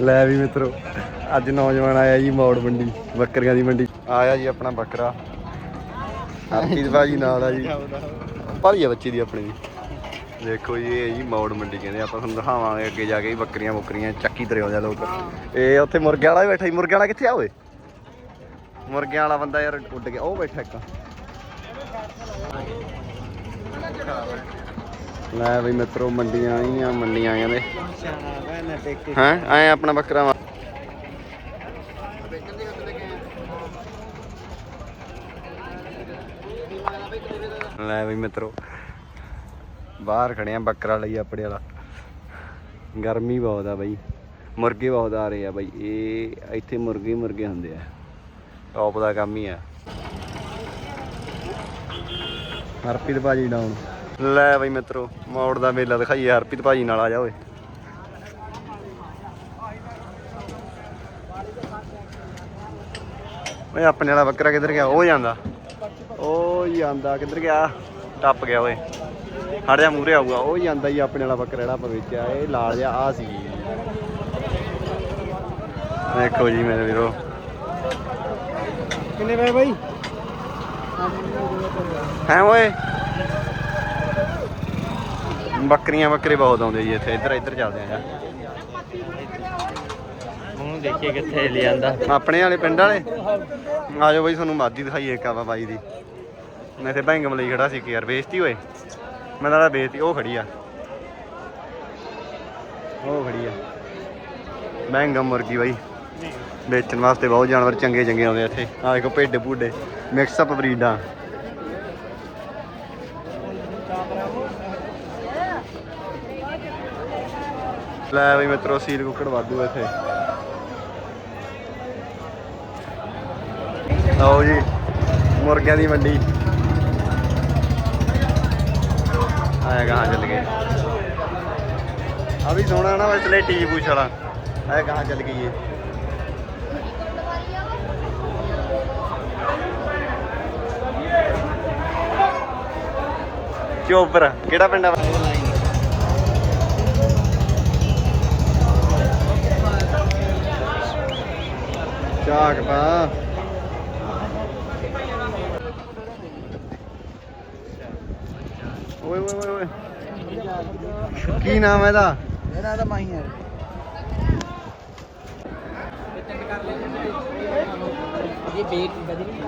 ਲੈ ਵੀ ਮਿੱਤਰੋ, ਅੱਜ ਨੌਜਵਾਨ ਆਇਆ ਜੀ ਮੌੜ ਮੰਡੀ, ਬੱਕਰੀਆਂ ਦੀ ਮੰਡੀ। ਆਇਆ ਜੀ ਆਪਣਾ ਬੱਕਰਾ। ਹਰਪੀਤ ਭਾਜੀ ਨਾਲ ਆ ਜੀ। ਭਾਲੀ ਆ ਬੱਚੀ ਦੀ ਆਪਣੀ ਦੇਖੋ ਜੀ, ਇਹ ਜੀ ਮੌੜ ਮੰਡੀ ਕਹਿੰਦੇ, ਆਪਾਂ ਤੁਹਾਨੂੰ ਦਿਖਾਵਾਂਗੇ ਅੱਗੇ ਜਾ ਕੇ ਜੀ ਬੱਕਰੀਆਂ ਬੁੱਕਰੀਆਂ ਚੱਕੀ ਤਰੇ ਆਉਂਦੇ ਲੋਕ। ਇਹ ਉੱਥੇ ਮੁਰਗੇ ਵਾਲਾ ਬੈਠਾ ਜੀ ਮੁਰਗੇ ਵਾਲਾ ਕਿੱਥੇ ਆ ਓਏ? ਮੁਰਗਿਆਂ ਵਾਲਾ ਬੰਦਾ ਯਾਰ ਉੱਡ ਗਿਆ, ਉਹ ਬੈਠਾ ਇੱਕ। ਲੈ ਬਈ ਮਿੱਤਰੋ ਮੰਡੀਆਂ ਆਈਆਂ ਮੰਡੀਆਂ ਕਹਿੰਦੇ ਹਾਂ ਆਏ ਆਪਣਾ ਬੱਕਰਾ ਵਾ। ਲੈ ਬਈ ਮਿੱਤਰੋ ਬਾਹਰ ਖੜੇ ਆ ਬੱਕਰਾ ਲਈ ਆਪਣੇ ਵਾਲਾ। ਗਰਮੀ ਬਹੁਤ ਆ ਬਈ ਮੁਰਗੇ ਬਹੁਤ ਆ ਰਹੇ ਆ ਬਈ ਇਹ ਇੱਥੇ ਮੁਰਗੇ ਮੁਰਗੇ ਹੁੰਦੇ ਆ। ਟੌਪ ਦਾ ਕੰਮ ਹੀ ਆ। ਹਰਪ੍ਰੀਤ ਭਾਜੀ ਡਾਊਨ ਲੈ ਬਈ ਮਿੱਤਰੋ ਮੌੜ ਦਾ ਮੇਲਾ ਦਿਖਾਈਏ ਹਰਪ੍ਰੀਤ ਭਾਜੀ ਨਾਲ ਆ ਜਾ ਓਏ। ਓਏ ਆਪਣੇ ਵਾਲਾ ਬੱਕਰਾ ਕਿੱਧਰ ਗਿਆ? ਉਹ ਜਾਂਦਾ। ਉਹ ਜਾਂਦਾ ਕਿੱਧਰ ਗਿਆ? ਟੱਪ ਗਿਆ ਓਏ। ਹਟ ਜਾ ਮੂਰੇ ਆਊਗਾ ਉਹ ਜਾਂਦਾ ਹੀ ਆਪਣੇ ਵਾਲਾ ਬੱਕਰਾ ਜਿਹੜਾ ਆਪਾਂ ਵੇਚਿਆ ਇਹ ਲਾਲ ਜਿਹਾ ਆ ਸੀ। ਦੇਖੋ ਜੀ ਮੇਰੇ ਵੀਰੋ। ਕਿੰਨੇ ਵੇ ਬਾਈ? ਹੈ ਓਏ? ਬੱਕਰੀਆਂ ਬੱਕਰੇ ਬਹੁਤ ਆਉਂਦੇ ਜੀ ਇੱਥੇ ਇੱਧਰ ਇੱਧਰ ਚੱਲਦੇ ਆ ਹੁਣ ਦੇਖੀਏ ਕਿੱਥੇ ਲਿਆਂਦਾ ਆਪਣੇ ਵਾਲੇ ਪਿੰਡ ਵਾਲੇ? ਆ ਜਾਓ ਬਈ ਤੁਹਾਨੂੰ ਮਾਦੀ ਦਿਖਾਈਏ ਕਾਵਾ ਬਾਈ ਦੀ। ਮੈਂ ਇੱਥੇ ਬੈਂਗਮ ਲਈ ਖੜਾ ਸੀ ਕਿ ਯਾਰ ਵੇਚਤੀ ਓਏ ਮੈਂ ਤਾਂ ਵੇਚਤੀ ਉਹ ਖੜੀ ਆ। ਉਹ ਖੜੀ ਆ। ਬੈਂਗਮ ਮੁਰਗੀ ਬਾਈ। ਵੇਚਣ ਵਾਸਤੇ ਬਹੁਤ ਜਾਨਵਰ ਚੰਗੇ ਚੰਗੇ ਆਉਂਦੇ ਇੱਥੇ। ਆ ਦੇਖੋ ਭੇਡ ਭੂਡੇ ਮਿਕਸ ਅਪ ਬਰੀਡਾਂ। ਲੈ ਬਈ ਮਿੱਤਰੋ, ਸੀਲ ਕੁੱਕੜ ਵਾਧੂ ਇੱਥੇ। ਲਓ ਜੀ, ਮੁਰਗਿਆਂ ਦੀ ਮੰਡੀ। ਆਇਆ ਕਹਾਂ ਚੱਲ ਗਏ। ਆ ਵੀ ਸੋਹਣਾ ਨਾ ਵੈਸੇ ਟੀ ਪੂਛ ਵਾਲਾ। ਆਇਆ ਕਹਾਂ ਚੱਲ ਗਈ ਇਹ ਚੋਪਰ ਕਿਹੜਾ ਪਿੰਡ ਆ ਚਾਕ ਪਾ। ਓਏ ਓਏ ਓਏ ਓਏ। ਕੀ ਨਾਮ ਹੈ ਇਹਦਾ? ਇਹਨਾਂ ਦਾ ਮਾਹੀ ਹੈ। ਇਹ ਬੇਕ ਬਦਲੀ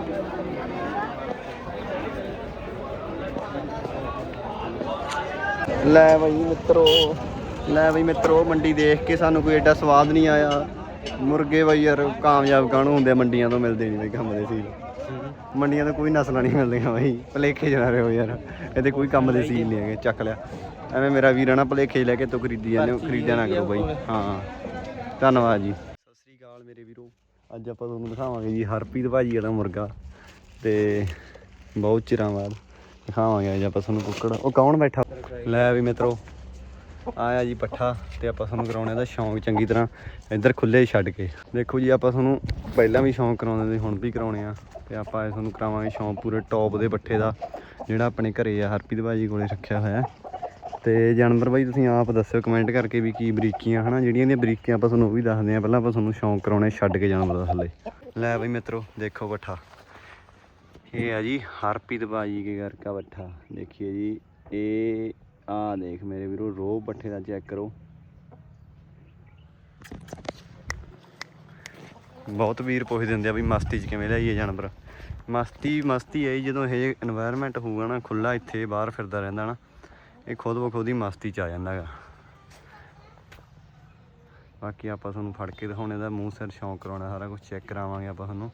ਲੈ ਬਈ ਮਿੱਤਰੋ ਲੈ ਬਈ ਮਿੱਤਰੋ ਮੰਡੀ ਦੇਖ ਕੇ ਸਾਨੂੰ ਕੋਈ ਐਡਾ ਸਵਾਦ ਨਹੀਂ ਆਇਆ। ਮੁਰਗੇ ਬਈ ਯਾਰ ਕਾਮਯਾਬ ਕਾਹਨੂੰ ਹੁੰਦੇ ਆ ਮੰਡੀਆਂ ਤੋਂ ਮਿਲਦੇ ਨਹੀਂ ਬਈ ਕੰਮ ਦੇ ਸੀ ਮੰਡੀਆਂ ਤੋਂ ਕੋਈ ਨਸਲਾਂ ਨਹੀਂ ਮਿਲਦੀਆਂ ਬਈ ਭਲੇਖੇ ਜਣਾ ਰਹੇ ਹੋ ਯਾਰ। ਇਹਦੇ ਕੋਈ ਕੰਮ ਦੇ ਸੀਲ ਨਹੀਂ ਹੈਗੇ ਚੱਕ ਲਿਆ। ਐਵੇਂ ਮੇਰਾ ਵੀਰ ਆ ਨਾ ਭਲੇਖੇ ਲੈ ਕੇ ਤੂੰ ਖਰੀਦੀ ਜਾਂਦੇ ਹੋ ਖਰੀਦਿਆ ਨਾ ਕਰੋ ਬਈ। ਹਾਂ। ਧੰਨਵਾਦ ਜੀ। ਸਤਿ ਸ੍ਰੀ ਅਕਾਲ ਮੇਰੇ ਵੀਰੋ ਅੱਜ ਆਪਾਂ ਤੁਹਾਨੂੰ ਦਿਖਾਵਾਂਗੇ ਜੀ ਹਰਪ੍ਰੀਤ ਭਾਜੀ ਦਾ ਮੁਰਗਾ ਤੇ ਬਹੁਤ ਚਿਰਾਂ ਬਾਅਦ ਦਿਖਾਵਾਂਗੇ ਅੱਜ ਆਪਾਂ ਤੁਹਾਨੂੰ ਕੁੱਕੜ। ਉਹ ਕੌਣ ਬੈਠਾ? ਲੈ ਵੀ ਮਿੱਤਰੋ। ਆਇਆ ਜੀ ਪੱਠਾ ਤੇ ਆਪਾਂ ਤੁਹਾਨੂੰ ਕਰਾਉਣੇ ਦਾ ਸ਼ੌਂਕ ਚੰਗੀ ਤਰ੍ਹਾਂ ਇੱਧਰ ਖੁੱਲੇ ਛੱਡ ਕੇ। ਦੇਖੋ ਜੀ ਆਪਾਂ ਤੁਹਾਨੂੰ ਪਹਿਲਾਂ ਵੀ ਸ਼ੌਂਕ ਕਰਾਉਂਦੇ ਸੀ, ਹੁਣ ਵੀ ਕਰਾਉਣੇ ਆ ਤੇ ਆਪਾਂ ਇਹ ਤੁਹਾਨੂੰ ਕਰਾਵਾਂਗੇ ਸ਼ੌਂਕ ਪੂਰੇ ਟੌਪ ਦੇ ਪੱਠੇ ਦਾ, ਜਿਹੜਾ ਆਪਣੇ ਘਰੇ ਆ ਹਰਪ੍ਰੀਤ ਬਾਜ਼ੀ ਕੋਲੇ ਰੱਖਿਆ ਹੋਇਆ। ਹੈ। ਤੇ ਜਾਨਵਰ ਬਾਈ ਤੁਸੀਂ ਆਪ ਦੱਸਿਓ ਕਮੈਂਟ ਕਰਕੇ ਵੀ ਕੀ ਬਰੀਕੀਆਂ ਹਨਾ, ਜਿਹੜੀਆਂ ਦੀਆਂ ਬਰੀਕੀਆਂ ਆਪਾਂ ਤੁਹਾਨੂੰ ਉਹ ਵੀ ਦੱਸਦੇ ਆ, ਪਹਿਲਾਂ ਆਪਾਂ ਤੁਹਾਨੂੰ ਸ਼ੌਂਕ ਕਰਾਉਣੇ ਛੱਡ ਕੇ ਜਾਨਵਰ ਦਾ ਥੱਲੇ ਲੈ ਬਈ ਮਿੱਤਰੋ, ਦੇਖੋ ਪੱਠਾ। ਇਹ ਆ ਜੀ ਹਰਪ੍ਰੀਤ ਬਾਜੀ ਕੇ ਘਰ ਕਾ ਬੱਠਾ ਦੇਖੀਏ ਜੀ, ਇਹ ਆਹ ਦੇਖ ਮੇਰੇ ਵੀਰੋ, ਰੋ ਪੱਠੇ ਦਾ ਚੈੱਕ ਕਰੋ। ਬਹੁਤ ਵੀਰ ਪੁੱਛ ਦਿੰਦੇ ਆ ਵੀ ਮਸਤੀ 'ਚ ਕਿਵੇਂ ਲਿਆਈਏ ਜਾਨਵਰ। ਮਸਤੀ ਮਸਤੀ ਹੈ ਜਦੋਂ ਇਹ এনवायरमेंट ਹੋਊਗਾ ਨਾ ਖੁੱਲਾ ਇੱਥੇ ਬਾਹਰ ਫਿਰਦਾ ਰਹਿੰਦਾ ਨਾ, ਇਹ ਖੁਦ ਬਖੁਦ ਹੀ ਮਸਤੀ 'ਚ ਆ ਜਾਂਦਾ ਹੈਗਾ ਬਾਕੀ ਆਪਾਂ ਤੁਹਾਨੂੰ ਫੜ ਕੇ ਦਿਖਾਉਣੇ ਦਾ ਮੂੰਹ ਸਿਰ ਸ਼ੌਂਕ ਕਰਾਉਣਾ, ਸਾਰਾ ਕੁਝ ਚੈੱਕ ਕਰਾਵਾਂਗੇ ਆਪਾਂ ਤੁਹਾਨੂੰ।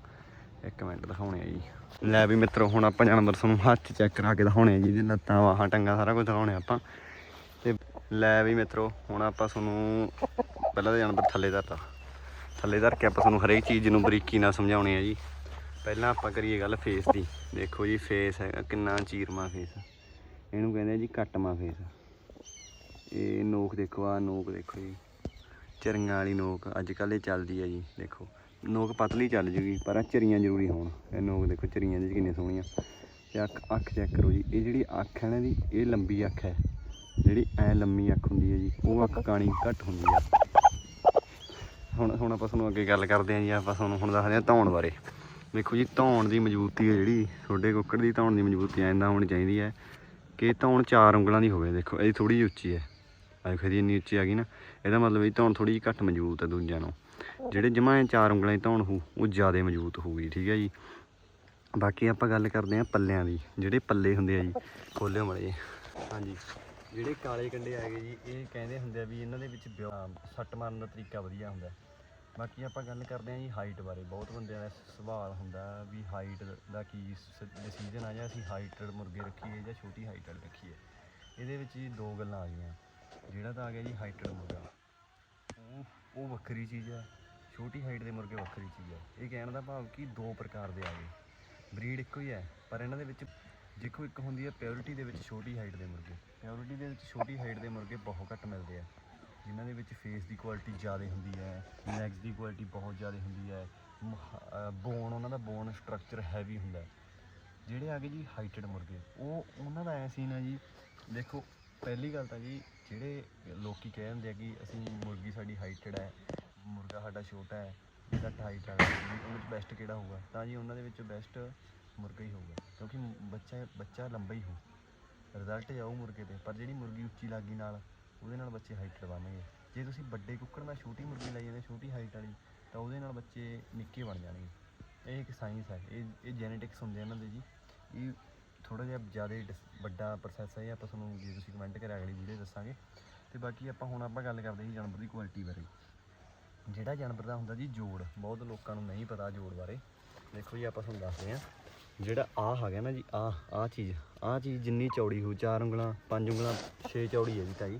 ਇੱਕ ਮਿੰਟ ਦਿਖਾਉਣੇ ਆ ਜੀ। ਲੈ ਵੀ ਮਿੱਤਰੋ, ਹੁਣ ਆਪਾਂ ਜਾਨਵਰ ਤੁਹਾਨੂੰ ਹੱਥ ਚੈੱਕ ਕਰਾ ਕੇ ਦਿਖਾਉਣੇ ਆ ਜੀ ਇਹਦੇ ਲੱਤਾਂ ਵਾਹਾਂ ਟੰਗਾ ਸਾਰਾ ਕੁਝ ਦਿਖਾਉਣੇ ਆਪਾਂ। ਤੇ ਲੈ ਵੀ ਮਿੱਤਰੋ, ਹੁਣ ਆਪਾਂ ਤੁਹਾਨੂੰ ਪਹਿਲਾਂ ਤਾਂ ਜਾਨਵਰ ਥੱਲੇ ਧਰਤਾ। ਥੱਲੇ ਧਰ ਕੇ ਆਪਾਂ ਤੁਹਾਨੂੰ ਹਰੇਕ ਚੀਜ਼ ਨੂੰ ਬਰੀਕੀ ਨਾਲ ਸਮਝਾਉਣੀ ਆ ਜੀ। ਪਹਿਲਾਂ ਆਪਾਂ ਕਰੀਏ ਗੱਲ ਫੇਸ ਦੀ। ਦੇਖੋ ਜੀ ਫੇਸ ਹੈਗਾ, ਕਿੰਨਾ ਚੀਰਮਾ ਫੇਸ ਇਹਨੂੰ ਕਹਿੰਦੇ ਆ ਜੀ ਕੱਟਮਾ ਫੇਸ ਇਹ ਨੋਕ ਦੇਖੋ ਆ ਨੋਕ ਦੇਖੋ ਜੀ। ਚਰੀਆਂ ਵਾਲੀ ਨੋਕ, ਅੱਜ ਕੱਲ੍ਹ ਇਹ ਚੱਲਦੀ ਆ ਜੀ, ਦੇਖੋ। ਨੋਕ ਪਤਲੀ ਚੱਲ ਜੂਗੀ, ਪਰ ਆ ਚਰੀਆਂ ਜ਼ਰੂਰੀ ਹੋਣ। ਇਹ ਨੋਕ ਦੇਖੋ, ਚਰੀਆਂ ਦੀ ਕਿੰਨੇ ਸੋਹਣੀਆਂ। ਤੇ ਅੱਖ ਅੱਖ ਚੈੱਕ ਕਰੋ ਜੀ, ਇਹ ਜਿਹੜੀ ਅੱਖ ਹੈ ਨਾ ਦੀ ਇਹ ਲੰਬੀ ਅੱਖ ਹੈ। ਜਿਹੜੀ ਐ ਲੰਮੀ ਅੱਖ ਹੁੰਦੀ ਹੈ ਜੀ, ਉਹ ਅੱਖ ਕਾਣੀ ਘੱਟ ਹੁੰਦੀ ਹੈ ਹੁਣ ਹੁਣ ਆਪਾਂ ਤੁਹਾਨੂੰ ਅੱਗੇ ਗੱਲ ਕਰਦੇ ਆਂ ਜੀ, ਆਪਾਂ ਤੁਹਾਨੂੰ ਹੁਣ ਦੱਸਦੇ ਆਂ ਧੌਣ ਬਾਰੇ। ਦੇਖੋ ਜੀ, ਧੌਣ ਦੀ ਮਜ਼ਬੂਤੀ ਹੈ ਜਿਹੜੀ, ਤੁਹਾਡੇ ਕੁੱਕੜ ਦੀ ਧੌਣ ਦੀ ਮਜ਼ਬੂਤੀ ਐਂਦਾ ਹੋਣੀ ਚਾਹੀਦੀ ਹੈ ਕਿ ਧੌਣ ਚਾਰ ਉਂਗਲਾਂ ਦੀ ਹੋਵੇ। ਦੇਖੋ ਇਹ ਥੋੜੀ ਜਿਹੀ ਉੱਚੀ ਹੈ। ਆ ਫਿਰ ਇੰਨੀ ਉੱਚੀ ਆ ਗਈ ਨਾ, ਇਹਦਾ ਮਤਲਬ ਇਹ ਧੌਣ ਥੋੜੀ ਜਿਹੀ ਘੱਟ ਮਜ਼ਬੂਤ ਹੈ ਦੂਜਿਆਂ ਨਾਲੋਂ। ਜਿਹੜੇ ਜਮਾਂ ਚਾਰ ਉਂਗਲਾਂ ਦੀ ਧੌਣ ਹੋ, ਉਹ ਜ਼ਿਆਦਾ ਮਜ਼ਬੂਤ ਹੋਊਗੀ, ਠੀਕ ਹੈ ਜੀ। ਬਾਕੀ ਆਪਾਂ ਗੱਲ ਕਰਦੇ ਆਂ ਪੱਲਿਆਂ ਦੀ, ਜਿਹੜੇ ਪੱਲੇ ਹੁੰਦੇ ਆ ਜੀ ਖੋਲਿਓ ਮੜੇ ਹਾਂਜੀ, ਜਿਹੜੇ ਕਾਲੇ ਕੰਡੇ ਹੈਗੇ ਜੀ, ਇਹ ਕਹਿੰਦੇ ਹੁੰਦੇ ਆ ਵੀ ਇਹਨਾਂ ਦੇ ਵਿੱਚ ਬਿਓ- ਸੱਟ ਮਾਰਨ ਦਾ ਤਰੀਕਾ ਵਧੀਆ ਹੁੰਦਾ ਬਾਕੀ ਆਪਾਂ ਗੱਲ ਕਰਦੇ ਆਂ ਜੀ ਹਾਈਟ ਬਾਰੇ, ਬਹੁਤ ਬੰਦਿਆਂ ਦਾ ਸਵਾਲ ਹੁੰਦਾ ਵੀ ਹਾਈਟ ਦਾ ਕੀ ਡਿਸੀਜਨ ਆ, ਜਾਂ ਅਸੀਂ ਹਾਈਟਡ ਮੁਰਗੇ ਰੱਖੀਏ ਜਾਂ ਛੋਟੀ ਹਾਈਟ ਵਾਲੇ ਰੱਖੀਏ। ਇਹਦੇ ਵਿੱਚ ਜੀ ਦੋ ਗੱਲਾਂ ਆ ਗਈਆਂ। ਜਿਹੜਾ ਤਾਂ ਆ ਗਿਆ ਜੀ ਹਾਈਟਡ ਮੁਰਗਾ। ਉਹ ਵੱਖਰੀ ਚੀਜ਼ ਹੈ ਛੋਟੀ ਹਾਈਟ ਦੇ ਮੁਰਗੇ ਵੱਖਰੀ ਚੀਜ਼ ਹੈ ਇਹ ਕਹਿਣ ਦਾ ਭਾਵ ਕਿ ਦੋ ਪ੍ਰਕਾਰ ਦੇ ਆ ਗਏ। ਬਰੀਡ ਇੱਕੋ ਹੀ ਹੈ ਪਰ ਇਹਨਾਂ ਦੇ ਵਿੱਚ ਦੇਖੋ ਇੱਕ ਹੁੰਦੀ ਹੈ ਪਿਓਰਿਟੀ ਦੇ ਵਿੱਚ ਛੋਟੀ ਹਾਈਟ ਦੇ ਮੁਰਗੇ। ਪਿਓਰਿਟੀ ਦੇ ਵਿੱਚ ਛੋਟੀ ਹਾਈਟ ਦੇ ਮੁਰਗੇ ਬਹੁਤ ਘੱਟ ਮਿਲਦੇ ਆ। ਜਿਨ੍ਹਾਂ ਦੇ ਵਿੱਚ ਫੇਸ ਦੀ ਕੁਆਲਿਟੀ ਜ਼ਿਆਦਾ ਹੁੰਦੀ ਹੈ ਲੈਗਸ ਦੀ ਕੁਆਲਿਟੀ ਬਹੁਤ ਜ਼ਿਆਦਾ ਹੁੰਦੀ ਹੈ ਬੋਨ ਉਹਨਾਂ ਦਾ ਬੋਨ ਸਟਰਕਚਰ ਹੈਵੀ ਹੁੰਦਾ ਜਿਹੜੇ ਆ ਗਏ ਜੀ ਹਾਈਟਡ ਮੁਰਗੇ। ਉਹ, ਉਹਨਾਂ ਦਾ ਐ ਸੀਨ ਹੈ ਜੀ, ਦੇਖੋ, ਪਹਿਲੀ ਗੱਲ ਤਾਂ ਜੀ ਜਿਹੜੇ ਲੋਕੀ ਕਹਿ ਦਿੰਦੇ ਆ ਕਿ ਅਸੀਂ ਮੁਰਗੀ ਸਾਡੀ ਹਾਈਟਡ ਹੈ, ਮੁਰਗਾ ਸਾਡਾ ਛੋਟਾ ਹੈ ਘੱਟ ਹਾਈਟ ਵਾਲਾ ਵੀ ਉਹਦੇ ਵਿੱਚ ਬੈਸਟ ਕਿਹੜਾ ਹੋਊਗਾ? ਤਾਂ ਜੀ ਉਹਨਾਂ ਦੇ ਵਿੱਚ ਬੈਸਟ ਮੁਰਗਾ ਹੀ ਹੋਊਗਾ, ਕਿਉਂਕਿ ਬੱਚਾ ਬੱਚਾ ਲੰਬਾ ਹੀ ਹੋ ਰਿਜ਼ਲਟ ਜਾਊ ਮੁਰਗੇ ਤੇ, ਪਰ ਜਿਹੜੀ ਮੁਰਗੀ ਉੱਚੀ ਲੱਗੀ ਨਾਲ, ਉਹਦੇ ਨਾਲ ਬੱਚੇ ਹਾਈਟਡ ਬਣਨਗੇ ਜੇ ਤੁਸੀਂ ਵੱਡੇ ਕੁੱਕੜ ਨਾਲ ਛੋਟੀ ਮੁਰਗੀ ਲਾਈ ਜਾਂਦੇ, ਛੋਟੀ ਹਾਈਟ ਵਾਲੀ, ਤਾਂ ਉਹਦੇ ਨਾਲ ਬੱਚੇ ਨਿੱਕੇ ਬਣ ਜਾਣਗੇ। ਇਹ ਇੱਕ ਸਾਇੰਸ ਹੈ, ਇਹ ਇਹ ਜੈਨੇਟਿਕਸ ਹੁੰਦੇ ਆ ਇਹਨਾਂ ਦੇ ਜੀ, ਇਹ ਥੋੜਾ ਜਿਹਾ ਜ਼ਿਆਦਾ ਡਿਸ- ਵੱਡਾ ਪ੍ਰੋਸੈਸ ਹੈ, ਇਹ ਆਪਾਂ ਤੁਹਾਨੂੰ ਜੇ ਤੁਸੀਂ ਕਮੈਂਟ ਕਰਿਆ, ਅਗਲੀ ਵੀਡੀਓ ਦੱਸਾਂਗੇ। ਤੇ ਬਾਕੀ ਆਪਾਂ ਹੁਣ ਆਪਾਂ ਗੱਲ ਕਰਦੇ ਜੀ ਜਾਨਵਰ ਦੀ ਕੁਆਲਿਟੀ ਬਾਰੇ। ਜਿਹੜਾ ਜਾਨਵਰ ਦਾ ਹੁੰਦਾ ਜੀ ਜੋੜ, ਬਹੁਤ ਲੋਕਾਂ ਨੂੰ ਨਹੀਂ ਪਤਾ ਜੋੜ ਬਾਰੇ। ਦੇਖੋ ਜੀ, ਆਪਾਂ ਤੁਹਾਨੂੰ ਦੱਸਦੇ ਹਾਂ। ਜਿਹੜਾ ਆਹ ਹੈਗਾ ਨਾ ਜੀ, ਆਹ ਆਹ ਚੀਜ਼ ਆਹ ਚੀਜ਼ ਜਿੰਨੀ ਚੌੜੀ ਹੋ ਚਾਰ ਉਂਗਲਾਂ, ਪੰਜ ਉਂਗਲਾਂ, ਛੇ ਚੌੜੀ ਹੈ ਜੀ ਤਾਈ।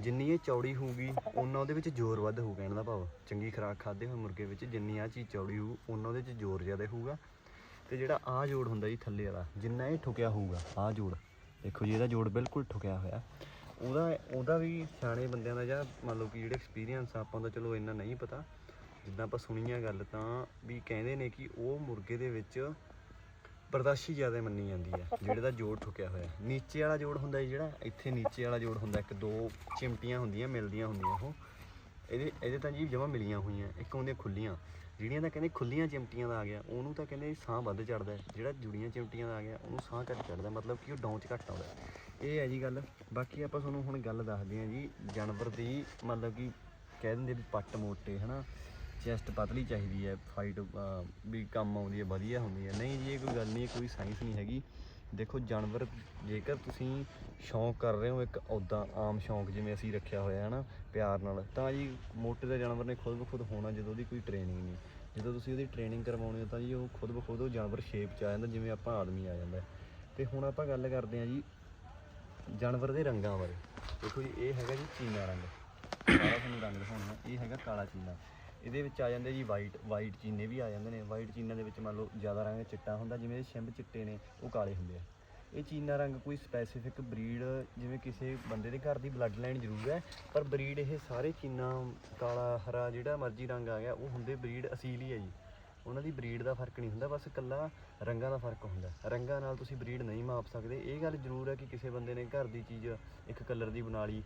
ਜਿੰਨੀ ਇਹ ਚੌੜੀ ਹੋਊਗੀ, ਉਹਨਾਂ ਉਹਦੇ ਵਿੱਚ ਜ਼ੋਰ ਵੱਧ ਹੋਊ, ਕਹਿਣ ਦਾ ਭਾਵ। ਚੰਗੀ ਖੁਰਾਕ ਖਾਦੇ ਹੋਏ ਮੁਰਗੇ ਵਿੱਚ, ਜਿੰਨੀ ਆਹ ਚੀਜ਼ ਚੌੜੀ ਹੋਊ, ਉਹਨਾਂ ਉਹਦੇ 'ਚ ਜ਼ੋਰ ਜ਼ਿਆਦਾ ਹੋਊਗਾ। ਤੇ ਜਿਹੜਾ ਆਹ ਜੋੜ ਹੁੰਦਾ ਜੀ ਥੱਲੇ ਵਾਲਾ, ਜਿੰਨਾ ਇਹ ਠੁਕਿਆ ਹੋਊਗਾ ਆਹ ਜੋੜ। ਦੇਖੋ ਜੀ, ਇਹਦਾ ਜੋੜ ਬਿਲਕੁਲ ਠੁਕਿਆ ਹੋਇਆ। ਉਹਦਾ ਉਹਦਾ ਵੀ ਸਿਆਣੇ ਬੰਦਿਆਂ ਦਾ ਜਾਂ ਮੰਨ ਲਓ ਕਿ ਜਿਹੜੇ ਐਕਸਪੀਰੀਅੰਸ ਆਪਾਂ ਦਾ ਚਲੋ ਇੰਨਾ ਨਹੀਂ ਪਤਾ। ਜਿੱਦਾਂ ਆਪਾਂ ਸੁਣੀਆਂ ਗੱਲ ਤਾਂ ਵੀ ਕਹਿੰਦੇ ਨੇ ਕਿ ਉਹ ਮੁਰਗੇ ਦੇ ਵਿੱਚ ਬਰਦਾਸ਼ੀ ਜ਼ਿਆਦਾ ਮੰਨੀ ਜਾਂਦੀ ਹੈ ਜਿਹੜੇ ਦਾ ਜੋੜ ਠੁਕਿਆ ਹੋਇਆ। ਨੀਚੇ ਵਾਲਾ ਜੋੜ ਹੁੰਦਾ ਜੀ ਜਿਹੜਾ, ਇੱਥੇ ਨੀਚੇ ਵਾਲਾ ਜੋੜ ਹੁੰਦਾ, ਇੱਕ ਦੋ ਚਿਮਟੀਆਂ ਹੁੰਦੀਆਂ, ਮਿਲਦੀਆਂ ਹੁੰਦੀਆਂ ਉਹ। ਇਹਦੇ ਇਹਦੇ ਤਾਂ ਜੀ ਜਮਾ ਮਿਲੀਆਂ ਹੋਈਆਂ, ਇੱਕ ਹੁੰਦੀਆਂ ਖੁੱਲੀਆਂ। ਜਿਹੜੀਆਂ ਤਾਂ ਕਹਿੰਦੇ ਖੁੱਲੀਆਂ ਚਿਮਟੀਆਂ ਦਾ ਆ ਗਿਆ, ਉਹਨੂੰ ਤਾਂ ਕਹਿੰਦੇ ਸਾਹ ਵੱਧ ਚੜਦਾ ਜਿਹੜਾ ਜੁੜੀਆਂ ਚਿਮਟੀਆਂ ਦਾ ਆ ਗਿਆ, ਉਹਨੂੰ ਸਾਹ ਘੱਟ ਚੜਦਾ ਮਤਲਬ ਕਿ ਉਹ ਡੌਂ ਚ ਘੱਟ ਆਉਂਦਾ ਇਹ ਹੈ ਜੀ ਗੱਲ। ਬਾਕੀ ਆਪਾਂ ਤੁਹਾਨੂੰ ਹੁਣ ਗੱਲ ਦੱਸਦੇ ਹਾਂ ਜੀ, ਜਾਨਵਰ ਦੀ ਮਤਲਬ ਕਿ ਕਹਿ ਦਿੰਦੇ ਵੀ ਪੱਟ ਮੋਟੇ, ਹਨਾ? ਚੈਸਟ ਪਤਲੀ ਚਾਹੀਦੀ ਹੈ ਫਾਈਟ ਵੀ ਕੰਮ ਆਉਂਦੀ ਹੈ, ਵਧੀਆ ਹੁੰਦੀ ਹੈ। ਨਹੀਂ ਜੀ, ਇਹ ਕੋਈ ਗੱਲ ਨਹੀਂ ਕੋਈ ਸਾਇੰਸ ਨਹੀਂ ਹੈਗੀ। ਦੇਖੋ ਜਾਨਵਰ ਜੇਕਰ ਤੁਸੀਂ ਸ਼ੌਂਕ ਕਰ ਰਹੇ ਹੋ ਇੱਕ ਉੱਦਾਂ ਆਮ ਸ਼ੌਂਕ ਜਿਵੇਂ ਅਸੀਂ ਰੱਖਿਆ ਹੋਇਆ ਹੈ ਨਾ ਪਿਆਰ ਨਾਲ, ਤਾਂ ਜੀ ਮੋਟੇ ਦਾ ਜਾਨਵਰ ਨੇ ਖੁਦ ਬਖੁਦ ਹੋਣਾ ਜਦੋਂ ਉਹਦੀ ਕੋਈ ਟ੍ਰੇਨਿੰਗ ਨਹੀਂ। ਜਦੋਂ ਤੁਸੀਂ ਉਹਦੀ ਟ੍ਰੇਨਿੰਗ ਕਰਵਾਉਣੀ ਹੋ ਤਾਂ ਜੀ ਉਹ ਖੁਦ ਬਖੁਦ ਉਹ ਜਾਨਵਰ ਸ਼ੇਪ 'ਚ ਆ ਜਾਂਦਾ ਜਿਵੇਂ ਆਪਾਂ ਆਦਮੀ ਆ ਜਾਂਦਾ ਹੈ। ਤੇ ਹੁਣ ਆਪਾਂ ਗੱਲ ਕਰਦੇ ਹਾਂ ਜੀ ਜਾਨਵਰ ਦੇ ਰੰਗਾਂ ਬਾਰੇ। ਦੇਖੋ ਜੀ, ਇਹ ਹੈਗਾ ਜੀ ਚੀਨਾ ਰੰਗ। ਸਾਰਾ ਤੁਹਾਨੂੰ ਰੰਗ ਦਿਖਾਉਣਾ, ਇਹ ਹੈਗਾ ਕਾਲਾ ਚੀਨਾ। ਇਹਦੇ ਵਿੱਚ ਆ ਜਾਂਦੇ ਜੀ ਵਾਈਟ ਵਾਈਟ ਚੀਨੇ ਵੀ ਆ ਜਾਂਦੇ ਨੇ। ਵਾਈਟ ਚੀਨਾ ਦੇ ਵਿੱਚ ਮੰਨ ਲਓ ਜ਼ਿਆਦਾ ਰੰਗ ਚਿੱਟਾ ਹੁੰਦਾ, ਜਿਵੇਂ ਇਹ ਛਿੰਬ ਚਿੱਟੇ ਨੇ, ਉਹ ਕਾਲੇ ਹੁੰਦੇ ਆ। ਇਹ ਚੀਨਾ ਰੰਗ ਕੋਈ ਸਪੈਸੀਫਿਕ ਬਰੀਡ ਜਿਵੇਂ ਕਿਸੇ ਬੰਦੇ ਦੇ ਘਰ ਦੀ ਬਲੱਡ ਲਾਈਨ ਜ਼ਰੂਰ ਹੈ, ਪਰ ਬਰੀਡ ਇਹ ਸਾਰੇ ਚੀਨਾ, ਕਾਲਾ, ਹਰਾ ਜਿਹੜਾ ਮਰਜ਼ੀ ਰੰਗ ਆ ਗਿਆ, ਉਹ ਹੁੰਦੇ ਬਰੀਡ ਅਸੀਲ ਹੀ ਹੈ ਜੀ। ਉਹਨਾਂ ਦੀ ਬਰੀਡ ਦਾ ਫ਼ਰਕ ਨਹੀਂ ਹੁੰਦਾ, ਬਸ ਇਕੱਲਾ ਰੰਗਾਂ ਦਾ ਫ਼ਰਕ ਹੁੰਦਾ। ਰੰਗਾਂ ਨਾਲ ਤੁਸੀਂ ਬਰੀਡ ਨਹੀਂ ਮਾਪ ਸਕਦੇ। ਇਹ ਗੱਲ ਜ਼ਰੂਰ ਹੈ ਕਿ ਕਿਸੇ ਬੰਦੇ ਨੇ ਘਰ ਦੀ ਚੀਜ਼ ਇੱਕ ਕਲਰ ਦੀ ਬਣਾ ਲਈ,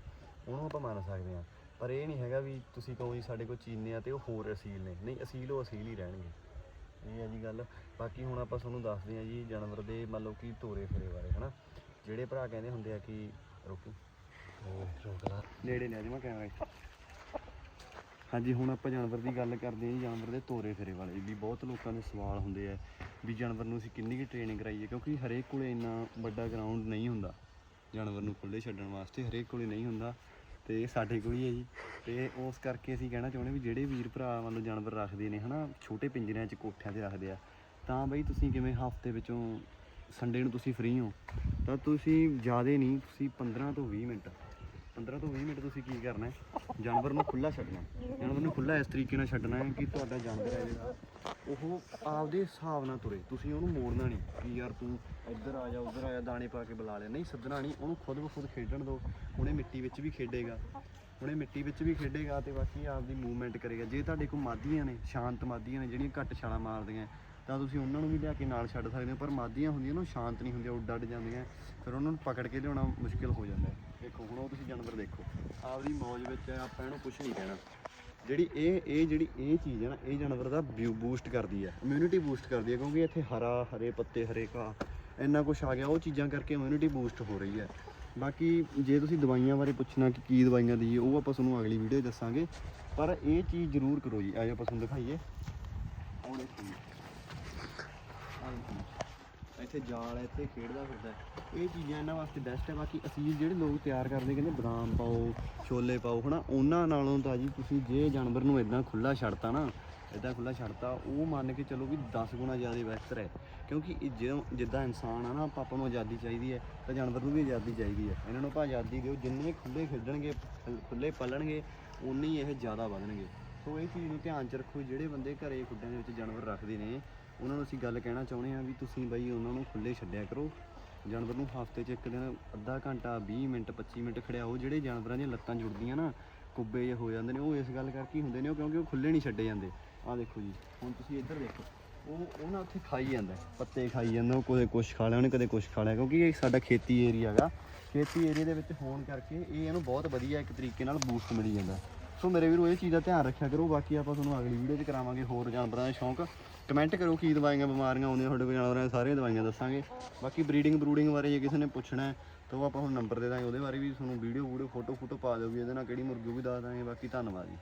ਉਹਨੂੰ ਆਪਾਂ ਮੰਨ ਸਕਦੇ ਹਾਂ। ਪਰ ਇਹ ਨਹੀਂ ਹੈਗਾ ਵੀ ਤੁਸੀਂ ਕਹੋ ਜੀ ਸਾਡੇ ਕੋਲ ਚੀਨੇ ਆ ਤੇ ਉਹ ਹੋਰ ਅਸੀਲ ਨੇ। ਨਹੀਂ, ਅਸੀਲ ਉਹ ਅਸੀਲ ਹੀ ਰਹਿਣਗੇ। ਇਹ ਹੈ ਜੀ ਗੱਲ। ਬਾਕੀ ਹੁਣ ਆਪਾਂ ਤੁਹਾਨੂੰ ਦੱਸਦੇ ਹਾਂ ਜੀ ਜਾਨਵਰ ਦੇ ਮੰਨ ਲਓ ਕਿ ਤੋਰੇ ਫੇਰੇ ਬਾਰੇ, ਹਨਾ? ਜਿਹੜੇ ਭਰਾ ਕਹਿੰਦੇ ਹੁੰਦੇ ਆ ਕਿ ਰੋਕੀ। ਰੋਕ ਲਾ ਨੇੜੇ ਨੇ ਜਮਾ ਕੈਮਰਾ। ਹਾਂਜੀ, ਹੁਣ ਆਪਾਂ ਜਾਨਵਰ ਦੀ ਗੱਲ ਕਰਦੇ ਹਾਂ ਜੀ, ਜਾਨਵਰ ਦੇ ਤੋਰੇ ਫੇਰੇ ਵਾਲੇ। ਵੀ ਬਹੁਤ ਲੋਕਾਂ ਦੇ ਸਵਾਲ ਹੁੰਦੇ ਆ ਵੀ ਜਾਨਵਰ ਨੂੰ ਅਸੀਂ ਕਿੰਨੀ ਕੁ ਟ੍ਰੇਨਿੰਗ ਕਰਾਈਏ, ਕਿਉਂਕਿ ਹਰੇਕ ਕੋਲੇ ਇੰਨਾ ਵੱਡਾ ਗਰਾਊਂਡ ਨਹੀਂ ਹੁੰਦਾ। ਜਾਨਵਰ ਨੂੰ ਖੁੱਲੇ ਛੱਡਣ ਵਾਸਤੇ ਹਰੇਕ ਕੋਲੇ ਨਹੀਂ ਹੁੰਦਾ। ਤੇ ਸਾਡੇ ਕੋਲ ਹੀ ਹੈ ਜੀ। ਤੇ ਉਸ ਕਰਕੇ ਅਸੀਂ ਕਹਿਣਾ ਚਾਹੁੰਦੇ ਵੀ ਜਿਹੜੇ ਵੀਰ ਭਰਾ ਮੰਨ ਲਓ ਜਾਨਵਰ ਰੱਖਦੇ ਨੇ ਹਨਾ, ਛੋਟੇ ਪਿੰਜਰਿਆਂ 'ਚ ਕੋਠਿਆਂ 'ਤੇ ਰੱਖਦੇ ਆ, ਤਾਂ ਬਈ ਤੁਸੀਂ ਕਿਵੇਂ ਹਫ਼ਤੇ ਵਿੱਚੋਂ ਸੰਡੇ ਨੂੰ ਤੁਸੀਂ ਫ੍ਰੀ ਹੋ, ਤਾਂ ਤੁਸੀਂ ਜ਼ਿਆਦਾ ਨਹੀਂ, ਤੁਸੀਂ 15 ਤੋਂ 20 ਮਿੰਟ 15 ਤੋਂ 20 ਮਿੰਟ ਤੁਸੀਂ ਕੀ ਕਰਨਾ ਹੈ? ਜਾਨਵਰ ਨੂੰ ਖੁੱਲਾ ਛੱਡਣਾ ਹੈ। ਜਾਨਵਰ ਨੂੰ ਖੁੱਲਾ ਇਸ ਤਰੀਕੇ ਨਾਲ ਛੱਡਣਾ ਹੈ ਕਿ ਤੁਹਾਡਾ ਜਾਨਵਰ ਹੈ ਜਿਹੜਾ, ਉਹ ਆਪਦੇ ਹਿਸਾਬ ਨਾਲ ਤੁਰੇ। ਤੁਸੀਂ ਉਹਨੂੰ ਮੋੜਨਾ ਨਹੀਂ ਕਿ ਯਾਰ ਤੂੰ ਇੱਧਰ ਆ ਜਾ, ਉੱਧਰ ਆ ਜਾ, ਦਾਣੇ ਪਾ ਕੇ ਬੁਲਾ ਲਿਆ। ਨਹੀਂ, ਸੱਦਣਾ ਨਹੀਂ। ਉਹਨੂੰ ਖੁਦ ਬ ਖੁਦ ਖੇਡਣ ਦਿਓ। ਉਹਨੇ ਮਿੱਟੀ ਵਿੱਚ ਵੀ ਖੇਡੇਗਾ। ਉਹਨੇ ਮਿੱਟੀ ਵਿੱਚ ਵੀ ਖੇਡੇਗਾ ਤੇ ਬਾਕੀ ਆਪਦੀ ਮੂਵਮੈਂਟ ਕਰੇਗਾ। ਜੇ ਤੁਹਾਡੇ ਕੋਲ ਮਾਦੀਆਂ ਨੇ, ਸ਼ਾਂਤ ਮਾਦੀਆਂ ਨੇ, ਜਿਹੜੀਆਂ ਘੱਟ ਛਾਲਾਂ ਮਾਰਦੀਆਂ ਤਾਂ ਤੁਸੀਂ ਉਹਨਾਂ ਨੂੰ ਵੀ ਲਿਆ ਕੇ ਨਾਲ ਛੱਡ ਸਕਦੇ ਹੋ। ਪਰ ਮਾਦੀਆਂ ਹੁੰਦੀਆਂ ਨਾ, ਉਹ ਸ਼ਾਂਤ ਨਹੀਂ ਹੁੰਦੀਆਂ ਉੱਡ ਅੱਡ ਜਾਂਦੀਆਂ ਫਿਰ ਉਹਨਾਂ ਨੂੰ ਪਕੜ ਕੇ ਲਿਆਉਣਾ ਮੁਸ਼ਕਿਲ ਹੋ ਜਾਂਦਾ ਹੈ। ਦੇਖੋ ਹੁਣ ਉਹ ਤੁਸੀਂ ਜਾਨਵਰ ਦੇਖੋ। ਆਪਦੀ ਮੌਜ ਵਿੱਚ ਹੈ, ਆਪਾਂ ਇਹਨੂੰ ਕੁਝ ਨਹੀਂ ਕਹਿਣਾ। ਜਿਹੜੀ ਇਹ ਇਹ ਜਿਹੜੀ ਇਹ ਚੀਜ਼ ਹੈ ਨਾ ਇਹ ਜਾਨਵਰ ਦਾ ਵਿਊ ਬੂਸਟ ਕਰਦੀ ਹੈ। ਇਮਿਊਨਿਟੀ ਬੂਸਟ ਕਰਦੀ ਹੈ ਕਿਉਂਕਿ ਇੱਥੇ ਹਰਾ ਹਰੇ ਪੱਤੇ ਹਰੇ ਘਾਹ ਇੰਨਾ ਕੁਝ ਆ ਗਿਆ ਉਹ ਚੀਜ਼ਾਂ ਕਰਕੇ ਇਮਿਊਨਿਟੀ ਬੂਸਟ ਹੋ ਰਹੀ ਹੈ। ਬਾਕੀ ਜੇ ਤੁਸੀਂ ਦਵਾਈਆਂ ਬਾਰੇ ਪੁੱਛਣਾ ਕਿ ਕੀ ਦਵਾਈਆਂ ਦੀ ਉਹ ਆਪਾਂ ਤੁਹਾਨੂੰ ਅਗਲੀ ਵੀਡੀਓ ਦੱਸਾਂਗੇ। ਪਰ ਇਹ ਚੀਜ਼ ਜ਼ਰੂਰ ਕਰੋ ਜੀ। ਆਜੋ ਆਪਾਂ ਤੁਹਾਨੂੰ ਦਿਖਾਈਏ। ਹੁਣ ਇਹ ਜੀ। ਇੱਥੇ ਜਾਲ ਹੈ, ਇੱਥੇ ਖੇਡਦਾ ਫਿਰਦਾ ਹੈ। ਇਹ ਚੀਜ਼ਾਂ ਇਹਨਾਂ ਵਾਸਤੇ ਬੈਸਟ ਹੈ। ਬਾਕੀ ਅਸੀਂ ਜਿਹੜੇ ਲੋਕ ਤਿਆਰ ਕਰਦੇ, ਕਹਿੰਦੇ ਬਦਾਮ ਪਾਓ, ਛੋਲੇ ਪਾਓ, ਹਨਾ, ਉਹਨਾਂ ਨਾਲੋਂ ਤਾਂ ਜੀ ਤੁਸੀਂ ਜੇ ਜਾਨਵਰ ਨੂੰ ਇਦਾਂ ਖੁੱਲਾ ਛੱਡਤਾ ਨਾ ਇਦਾਂ ਖੁੱਲਾ ਛੱਡਤਾ, ਉਹ ਮੰਨ ਕੇ ਚਲੋ ਵੀ 10 ਗੁਣਾ ਜ਼ਿਆਦਾ ਬਿਹਤਰ ਹੈ ਕਿਉਂਕਿ ਇਹ ਜਦੋਂ, ਜਿੱਦਾਂ ਇਨਸਾਨ ਆ ਨਾ, ਆਪਾਂ ਆਪਾਂ ਨੂੰ ਆਜ਼ਾਦੀ ਚਾਹੀਦੀ ਹੈ, ਤਾਂ ਜਾਨਵਰ ਨੂੰ ਵੀ ਆਜ਼ਾਦੀ ਚਾਹੀਦੀ ਹੈ। ਇਹਨਾਂ ਨੂੰ ਆਪਾਂ ਆਜ਼ਾਦੀ ਦਿਓ, ਜਿੰਨੇ ਖੁੱਲੇ ਖੇਡਣਗੇ ਖੁ- ਖੁੱਲੇ ਪਲਣਗੇ ਉਨੇ ਹੀ ਇਹ ਜ਼ਿਆਦਾ ਵਧਣਗੇ। ਸੋ ਇਹ ਚੀਜ਼ ਨੂੰ ਧਿਆਨ 'ਚ ਰੱਖੋ, ਜਿਹੜੇ ਬੰਦੇ ਘਰੇ ਖੁੱਡਾਂ ਦੇ ਵਿੱਚ ਜਾਨਵਰ ਰੱਖਦੇ ਨੇ, ਉਹਨਾਂ ਨੂੰ ਅਸੀਂ ਗੱਲ ਕਹਿਣਾ ਚਾਹੁੰਦੇ ਹਾਂ ਵੀ ਤੁਸੀਂ ਬਈ ਉਹਨਾਂ ਨੂੰ ਖੁੱਲੇ ਛੱਡਿਆ ਕਰੋ। ਜਾਨਵਰ ਨੂੰ ਹਫ਼ਤੇ 'ਚ ਇੱਕ ਦਿਨ, ਅੱਧਾ ਘੰਟਾ 20 ਮਿੰਟ 25 ਮਿੰਟ ਖੜਿਆਓ, ਜਿਹੜੇ ਜਾਨਵਰਾਂ ਦੀਆਂ ਲੱਤਾਂ ਜੁੜਦੀਆਂ ਨਾ, ਕੁੱਬੇ ਜਿਹੇ ਹੋ ਜਾਂਦੇ ਨੇ, ਉਹ ਇਸ ਗੱਲ ਕਰਕੇ ਹੁੰਦੇ ਨੇ, ਉਹ ਕਿਉਂਕਿ ਉਹ ਖੁੱਲੇ ਨਹੀਂ ਛੱਡੇ ਜਾਂਦੇ। ਆਹ ਦੇਖੋ ਜੀ, ਹੁਣ ਤੁਸੀਂ ਇੱਧਰ ਦੇਖੋ, ਉਹ ਉਹ ਨਾ ਉੱਥੇ ਖਾਈ ਜਾਂਦਾ ਪੱਤੇ ਖਾਈ ਜਾਂਦਾ, ਉਹ ਕਦੇ ਕੁਛ ਖਾ ਲਿਆ, ਉਹਨੇ ਕਦੇ ਕੁਛ ਖਾ ਲਿਆ, ਕਿਉਂਕਿ ਇਹ ਸਾਡਾ ਖੇਤੀ ਏਰੀਆ ਹੈਗਾ। ਖੇਤੀ ਏਰੀਆ ਦੇ ਵਿੱਚ ਹੋਣ ਕਰਕੇ ਇਹ ਇਹਨੂੰ ਬਹੁਤ ਵਧੀਆ ਇੱਕ ਤਰੀਕੇ ਨਾਲ ਬੂਸਟ ਮਿਲੀ ਜਾਂਦਾ। ਸੋ ਮੇਰੇ ਵੀਰੋ, ਇਹ ਚੀਜ਼ ਦਾ ਧਿਆਨ ਰੱਖਿਆ ਕਰੋ। ਬਾਕੀ ਆਪਾਂ ਤੁਹਾਨੂੰ ਅਗਲੀ ਵੀਡੀਓ 'ਚ ਕਰਾਵਾਂਗੇ ਹੋਰ ਜਾਨਵਰਾਂ ਦਾ ਸ਼ੌਂਕ। ਕਮੈਂਟ ਕਰੋ ਕੀ ਦਵਾਈਆਂ, ਬਿਮਾਰੀਆਂ ਆਉਂਦੀਆਂ ਤੁਹਾਡੇ ਕੋਲ, ਜਾਨਵਰਾਂ ਦੀਆਂ ਸਾਰੀਆਂ ਦਵਾਈਆਂ ਦੱਸਾਂਗੇ। ਬਾਕੀ ਬਰੀਡਿੰਗ ਬਰੂਡਿੰਗ ਬਾਰੇ ਜੇ ਕਿਸੇ ਨੇ ਪੁੱਛਣਾ ਤਾਂ ਉਹ ਆਪਾਂ ਹੁਣ ਨੰਬਰ ਦੇ ਦਾਂਗੇ, ਉਹਦੇ ਬਾਰੇ ਵੀ ਤੁਹਾਨੂੰ ਵੀਡੀਓ ਵੀਡੀਓ ਫੋਟੋ ਫੋਟੋ ਪਾ ਦਿਓ ਵੀ ਇਹਦੇ ਨਾਲ ਕਿਹੜੀ ਮੁਰਗੀ ਉਹ ਵੀ ਦੱਸ ਦਾਂਗੇ। ਬਾਕੀ ਧੰਨਵਾਦ ਜੀ।